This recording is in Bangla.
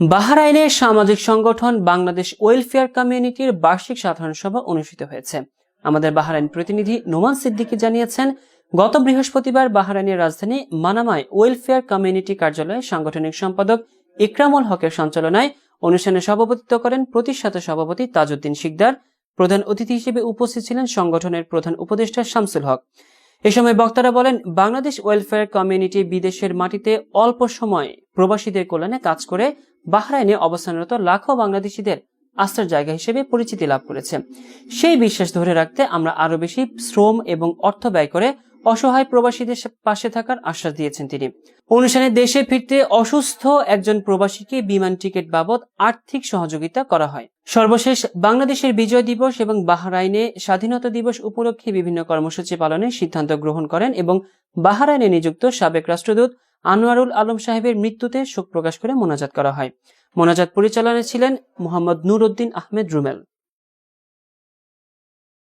বাহরাইনের সামাজিক সংগঠন বাংলাদেশ ওয়েলফেয়ার কমিউনিটির বার্ষিক সাধারণ সভা অনুষ্ঠিত হয়েছে। আমাদের বাহরাইন প্রতিনিধি নোমান সিদ্দিকী জানিয়েছেন, গত বৃহস্পতিবার বাহরাইনের রাজধানী মানামায় ওয়েলফেয়ার কমিউনিটি কার্যালয়ে সাংগঠনিক সম্পাদক ইকরামুল হকের সঞ্চালনায় অনুষ্ঠানে সভাপতিত্ব করেন প্রতিষ্ঠাতা সভাপতি তাজউদ্দিন শিকদার, প্রধান অতিথি হিসেবে উপস্থিত ছিলেন সংগঠনের প্রধান উপদেষ্টা শামসুল হক। এ সময় বক্তারা বলেন, বাংলাদেশ ওয়েলফেয়ার কমিউনিটি বিদেশের মাটিতে অল্প সময়ে প্রবাসীদের কল্যাণে কাজ করে বাহরাইনে অবস্থানরত লাখো বাংলাদেশিদের আস্থার জায়গা হিসেবে পরিচিতি লাভ করেছে। সেই বিশ্বাস ধরে রাখতে আমরা আরও বেশি শ্রম এবং অর্থ ব্যয় করে অসহায় প্রবাসীদের পাশে থাকার আশ্বাস দিয়েছেন তিনি। অনুষ্ঠানে দেশে ফিরতে অসুস্থ একজন প্রবাসীকে বিমান টিকিট বাবদ আর্থিক সহযোগিতা করা হয়। সর্বশেষ বাংলাদেশের বিজয় দিবস এবং বাহরাইনে স্বাধীনতা দিবস উপলক্ষে বিভিন্ন কর্মসূচি পালনের সিদ্ধান্ত গ্রহণ করেন এবং বাহরাইনে নিযুক্ত সাবেক রাষ্ট্রদূত আনোয়ারুল আলম সাহেবের মৃত্যুতে শোক প্রকাশ করে মোনাজাত করা হয়। মোনাজাত পরিচালনায় ছিলেন মোহাম্মদ নুর উদ্দিন আহমেদ রুমেল।